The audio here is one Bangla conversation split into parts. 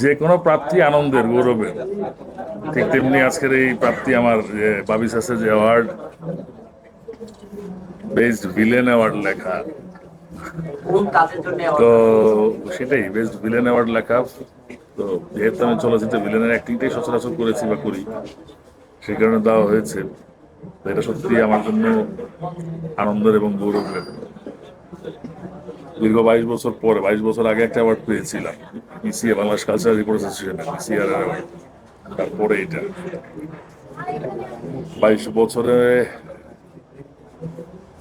যে কোনো প্রাপ্তি আনন্দের গৌরবের ঠিক তেমনি আজকের এই প্রাপ্তি আমার যে বাবিস আছে যে অ্যাওয়ার্ড বেস্ট ভিলেন অ্যাওয়ার্ড লেখা। তো সেটাই বেস্ট ভিলেন অ্যাওয়ার্ড লেখা। তো যেহেতু আমি চলচ্চিত্রে ভিলেনের অ্যাক্টিংটাই সচরাচর করেছি বা করি সেই কারণে দেওয়া হয়েছে। এটা সত্যি আমার জন্য আনন্দের এবং গৌরবের। দীর্ঘ বাইশ বছর পরে, বাইশ বছর আগে একটা অ্যাওয়ার্ড পেয়েছিলাম। ইসিএ বাংলাদেশ কালচার রিপোর্ট অ্যাসোসিয়েশনে ইসিআর অ্যাওয়ার্ড তারপরে এটা। বাইশ বছরে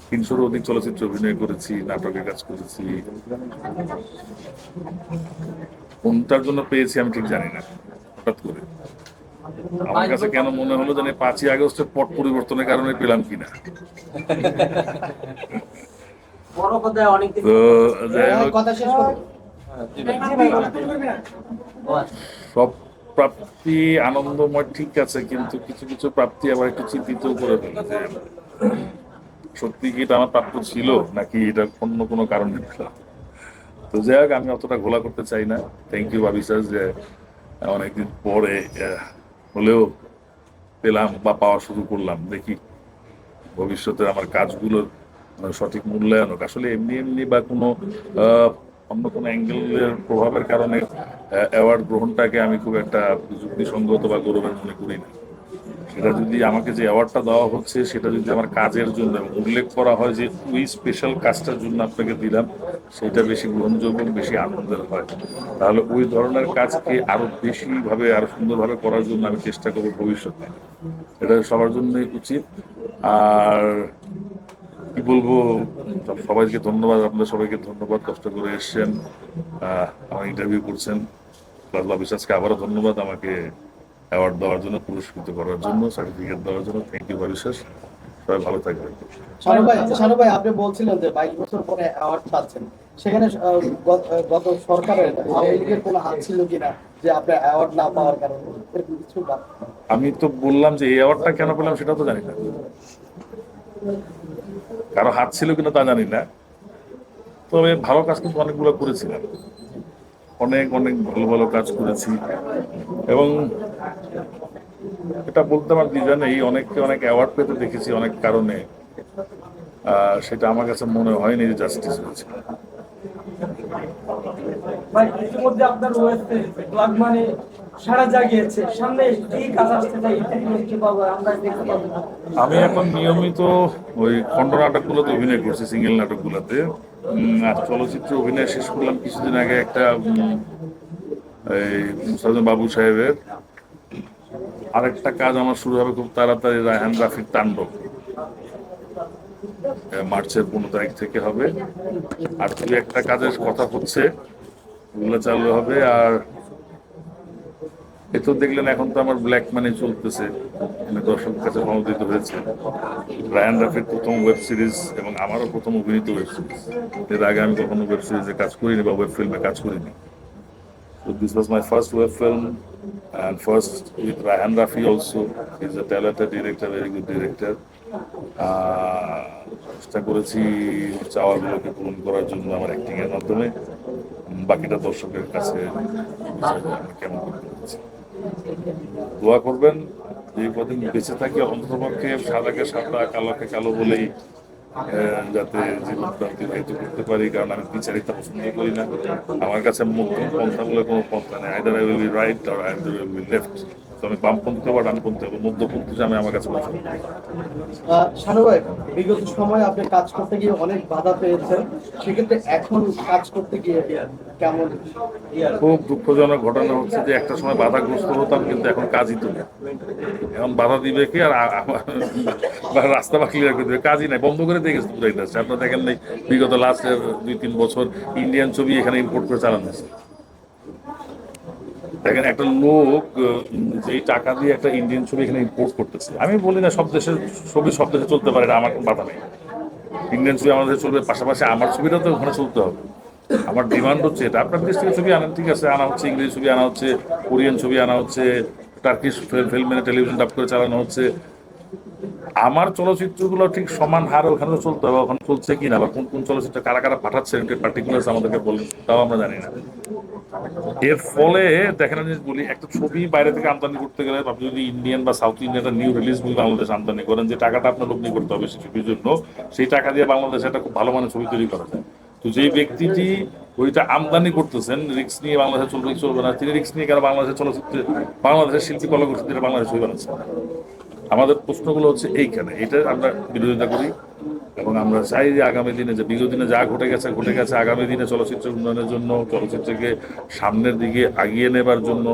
তিনশোর অধিক চলচ্চিত্র অভিনয় করেছি নাটকে কাজ করেছি। কোনটার জন্য পেয়েছি আমি ঠিক জানি না, হঠাৎ করে। আমার কাছে কেন মনে হলো জানি পাঁচই আগস্টের পট পরিবর্তনের কারণে পেলাম কিনা। বড় অনেকদিন হোক। কথা শেষ সব প্রাপ্তি আনন্দময় ঠিক আছে কিন্তু কিছু কিছু প্রাপ্তি আবার একটু চিন্তিত করে সত্যি কি এটা আমার প্রাপ্য ছিল নাকি এটা অন্য কোনো কারণে তো যাই হোক আমি অতটা ঘোলা করতে চাই না। থ্যাংক ইউ ভাবি স্যার যে অনেকদিন পরে হলেও পেলাম বা পাওয়া শুরু করলাম। দেখি ভবিষ্যতে আমার কাজগুলোর সঠিক মূল্যায়ন হোক আসলে এমনি এমনি বা কোনো অন্য কোনো অ্যাঙ্গেলের প্রভাবের কারণে অ্যাওয়ার্ড গ্রহণটাকে আমি খুব একটা যুক্তিসঙ্গত বা গৌরবের মনে করি না। সেটা যদি আমাকে যে অ্যাওয়ার্ডটা দেওয়া হচ্ছে, সেটা যদি আমার কাজের জন্য উল্লেখ করা হয় যে, ওই স্পেশাল কাজটার জন্য আপনাকে দিলাম, সেটা বেশি গ্রহণযোগ্য বেশি আনন্দের হয়। তাহলে ওই ধরনের কাজকে আরও বেশিভাবে, আরও সুন্দরভাবে করার জন্য আমি চেষ্টা করব ভবিষ্যতে। এটা সবার জন্যই উচিত। আর কি বলব সবাইকে ধন্যবাদ আপনাদের সবাইকে ধন্যবাদ কষ্ট করে এসছেন আমার ইন্টারভিউ করছেন। প্লাজলা বিশ্বাসকে আবারও ধন্যবাদ আমাকে অ্যাওয়ার্ড দেওয়ার জন্য পুরস্কৃত করার জন্য সার্টিফিকেট দেওয়ার জন্য। থ্যাংক ইউ বিশ্বাস সবাই ভালো থাকবেন। শানু ভাই শানু ভাই আপনি বলছিলেন যে বাইশ বছর পরে অ্যাওয়ার্ড পাচ্ছেন। সেখানে গত- সরকারের আওয়ামী লীগের কোনো হাত ছিল কিনা যে আপনি অ্যাওয়ার্ড না পাওয়ার কারণে? কিছু আমি তো বললাম যে এই অ্যাওয়ার্ডটা কেন পেলাম সেটা তো জানি না। কারও হাত ছিল কিনা তা জানি না। তবে ভালো কাজ কিন্তু অনেকগুলো করেছিলাম। অনেক অনেক ভালো ভালো কাজ করেছি। এবং এটা বলতে আমার দ্বিধা নেই। অনেককে অনেক অ্যাওয়ার্ড পেতে দেখেছি অনেক কারণে। সেটা আমার কাছে মনে হয়নি যে জাস্টিস হয়েছে। ভাই, ইতিমধ্যে আপনার রয়েছে মানে সারা জাগিয়েছে। সামনে কি কাজ আমরা দেখতে পাবো আমি এখন নিয়মিত ওই খণ্ড নাটকগুলোতে অভিনয় করছি, সিঙ্গেল নাটকগুলোতে। আর চলচ্চিত্র অভিনয় শেষ করলাম কিছুদিন আগে একটা এই বাবু সাহেবের। আরেকটা কাজ আমার শুরু হবে খুব তাড়াতাড়ি, রায়হান রাফির তাণ্ডব। মার্চের পনেরো তারিখ থেকে হবে। আর দুই একটা কাজের কথা হচ্ছে, ওগুলো চালু হবে। আর এ তো দেখলেন এখন তো আমার ব্ল্যাক মানি চলতেছে। দর্শকের কাছে সমর্থিত হয়েছে। রায়ান রাফির প্রথম ওয়েব সিরিজ এবং আমারও প্রথম অভিনীত ওয়েব সিরিজ এর আগে আমি কখনো ওয়েব সিরিজে কাজ করিনি বা ওয়েব ফিল্মে কাজ করিনি। So this was my first web film and first with Rahan Rafi also. He's a talented director, very good director. চেষ্টা করেছি চাওয়াগুলোকে পূরণ করার জন্য আমার অ্যাক্টিংয়ের মাধ্যমে। বাকিটা দর্শকের কাছে কেমন করতে দোয়া করবেন যে কদিন বেঁচে থাকি অন্ততপক্ষে সাদাকে সাদা কালোকে কালো বলেই যাতে জীবনটা অতিবাহিত করতে পারি কারণ আমি বিচারিতা পছন্দ করি না। আমার কাছে মধ্যম পন্থা বলে কোনো পন্থা নেই। Either I will be right or I will be left তো আমি বামপন্থী বা ডানপন্থী হব। মধ্যপন্থী আমি আমার কাছে পছন্দ শানু ভাই বিগত সময়ে আপনি কাজ করতে গিয়ে অনেক বাধা পেয়েছেন। সেক্ষেত্রে এখন কাজ করতে গিয়ে কেমন? খুব দুঃখজনক ঘটনা হচ্ছে যে একটা সময় বাধাগ্রস্ত হতাম কিন্তু এখন কাজই তো। এখন বাধা দিবে কি আর রাস্তা বা ক্লিয়ার করে দেবে। কাজই নাই। বন্ধ করে ইন্ডাস্ট্রি আপনারা দেখেন নাই, বিগত দুই, তিন বছর ইন্ডিয়ান ছবি এখানে ইম্পোর্ট করে চালানো হয়েছে। দেখেন, একটা লোক টাকা দিয়ে একটা ইন্ডিয়ান ছবি এখানে ইম্পোর্ট করতেছে। আমি বলি না, সব দেশের ছবি সব দেশে চলতে পারে আমার কোনো বাধা নেই। ইন্ডিয়ান ছবি আমাদের চলবে, পাশাপাশি আমার ছবিটা তো ওখানে চলতে হবে। আমার ডিমান্ড হচ্ছে এটা। আপনার দেশ থেকে ছবি আনেন, ঠিক আছে, আনা হচ্ছে, ইংরেজি ছবি আনা হচ্ছে, কোরিয়ান ছবি আনা হচ্ছে টার্কিশ ফিল্ম টেলিভিশন ডাব করে চালানো হচ্ছে। আমার চলচ্চিত্রগুলো ঠিক সমান হার ওখানে চলতে হবে, ওখানে চলছে কিনা বা কোন কোন চলচ্চিত্র কারা কারা পাঠাচ্ছে পার্টিকুলার আমাদেরকে বলেন, তাও আমরা জানি না। এর ফলে দেখেন আমি বলি, একটা ছবি বাইরে থেকে আমদানি করতে গেলে আপনি যদি ইন্ডিয়ান বা south Indian new release movie Bangladesh আমদানি করেন, যে টাকাটা আপনার লগ্নি করতে হবে সেই ছবির জন্য, সেই টাকা দিয়ে বাংলাদেশে একটা খুব ভালো মানের ছবি তৈরি করা যায়। তো যেই ব্যক্তিটি ওইটা আমদানি করতেছেন রিক্স নিয়ে বাংলাদেশে চলবে চলবে না, তিনি রিক্স নিয়ে কেন বাংলাদেশের চলচ্চিত্রে, বাংলাদেশের শিল্পী কলাকুশলীরা বাংলাদেশ ছবি বানাচ্ছে? আমাদের প্রশ্নগুলো হচ্ছে এইখানে। এটা আমরা বিরোধিতা করি এবং আমরা চাই যে আগামী দিনে যে বিগত দিনে যা ঘটে গেছে ঘটে গেছে আগামী দিনে চলচ্চিত্র উন্নয়নের জন্য, চলচ্চিত্রকে সামনের দিকে আগিয়ে নেবার জন্য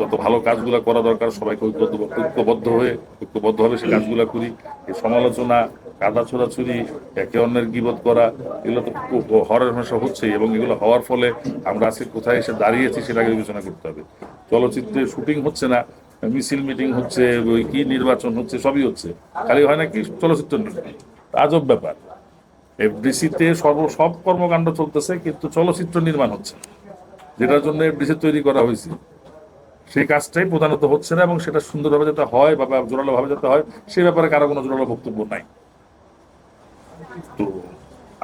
যত ভালো কাজগুলো করা দরকার, সবাইকে ঐক্যবদ্ধ ঐক্যবদ্ধ হয়ে, ঐক্যবদ্ধভাবে সেই কাজগুলো করি। এই সমালোচনা, কাদা ছোড়াছুরি একে অন্যের গিবত করা, এগুলো তো হরের ভাষা হচ্ছে এবং এগুলো হওয়ার ফলে আমরা আজকে কোথায় এসে দাঁড়িয়েছি সেটাকে বিবেচনা করতে হবে। চলচ্চিত্রে শুটিং হচ্ছে না মিছিল মিটিং হচ্ছে, ওই কি নির্বাচন হচ্ছে, সবই হচ্ছে। খালি হয় না কি চলচ্চিত্র আজব ব্যাপার। এফডিসিতে সর্ব সব কর্মকাণ্ড চলতেছে, কিন্তু চলচ্চিত্র নির্মাণ হচ্ছে। যেটার জন্য এফডিসি তৈরি করা হয়েছে। সেই কাজটাই প্রধানত হচ্ছে না এবং সেটা সুন্দরভাবে যাতে হয় বা জোরালো ভাবে যাতে হয়, সে ব্যাপারে কারও কোনো জোরালো বক্তব্য নাই। তো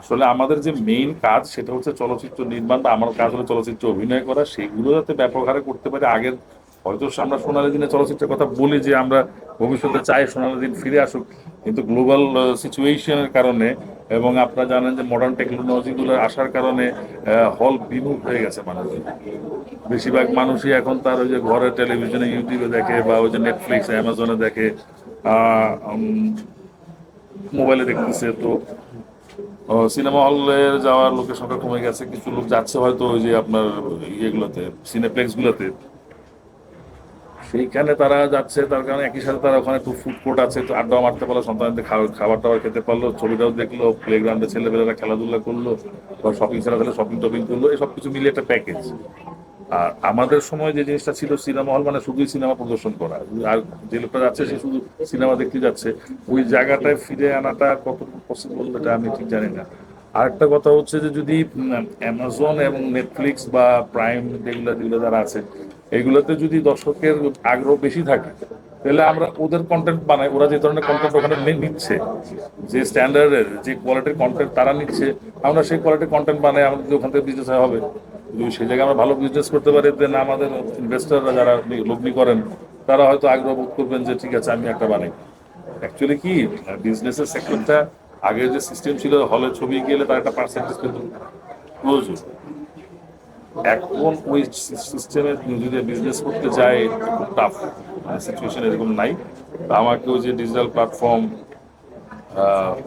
আসলে আমাদের যে মেইন কাজ, সেটা হচ্ছে চলচ্চিত্র নির্মাণ বা আমার কাজ হলো চলচ্চিত্র অভিনয় করা। সেগুলো যাতে ব্যাপক হারে করতে পারে, আগের হয়তো আমরা সোনালী দিনে চলচ্চিত্রের কথা বলি যে আমরা ভবিষ্যতে চাই সোনালী দিন ফিরে আসুক, কিন্তু গ্লোবাল সিচুয়েশনের কারণে এবং আপনারা জানেন যে মডার্ন টেকনোলজিগুলো আসার কারণে হল বিমুখ হয়ে গেছে মানুষের বেশিরভাগ মানুষই এখন তার ওই যে ঘরে টেলিভিশনে ইউটিউবে দেখে বা ওই যে নেটফ্লিক্স অ্যামাজনে দেখে মোবাইলে দেখতেছে তো সিনেমা হলে যাওয়ার লোকের সংখ্যা কমে গেছে, কিছু লোক যাচ্ছে হয়তো ওই যে আপনার ইয়েগুলোতে সিনেপ্লেক্স গুলোতে। সেইখানে তারা যাচ্ছে, তার কারণে একই সাথে তারা ওখানে একটু ফুড কোর্ট আছে, একটু আড্ডা মারতে পারল, সন্তানদের খাবার টাবার খেতে পারল, ছবিটাও দেখল প্লেগ্রাউন্ডে ছেলেপেলেরা খেলাধুলা করল, বা শপিং সেন্টার হলে শপিং টপিং করল, এই সব কিছু মিলিয়ে একটা প্যাকেজ আর আমাদের সময় যে জিনিসটা ছিল সিনেমা হল মানে শুধুই সিনেমা প্রদর্শন করা। আর যে লোকটা যাচ্ছে, সে শুধু সিনেমা দেখতে যাচ্ছে। ওই জায়গাটায় ফিরে আনাটা কতটুকু পসিবল এটা আমি ঠিক জানি না। আরেকটা কথা হচ্ছে যে যদি অ্যামাজন এবং নেটফ্লিক্স বা প্রাইম যেগুলো যেগুলো যারা আছে এগুলোতে যদি দর্শকের আগ্রহ বেশি থাকে, তাহলে আমরা ওদের কন্টেন্ট বানাই। ওরা যে ধরনের কন্টেন্ট ওখানে নিচ্ছে, যে স্ট্যান্ডার্ডের যে কোয়ালিটির কন্টেন্ট তারা নিচ্ছে, আমরা সেই কোয়ালিটির কন্টেন্ট বানাই, আমাদের যদি ওখান থেকে বিজনেস হবে। যদি সেই জায়গায় আমরা ভালো বিজনেস করতে পারি দেন আমাদের ইনভেস্টররা যারা লগ্নি করেন, তারা হয়তো আগ্রহ বোধ করবেন যে, ঠিক আছে, আমি একটা বানাই। অ্যাকচুয়ালি কি বিজনেসের সেক্টরটা আগে যে সিস্টেম ছিল হলে ছবি গেলে তার একটা পার্সেন্টেজ কিন্তু প্রয়োজন। এখন ওই সিস্টেমে যদি বিজনেস করতে যায়, খুব টাফ সিচুয়েশন এরকম নাই। আমাকে ওই যে ডিজিটাল প্ল্যাটফর্ম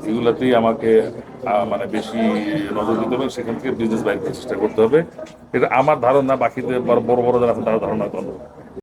এগুলোতেই আমাকে মানে বেশি নজর দিতে হবে, সেখান থেকে বিজনেস বাইরে করার চেষ্টা করতে হবে। এটা আমার ধারণা, বাকিদের বড় বড় যারা তারা ধারণা করবে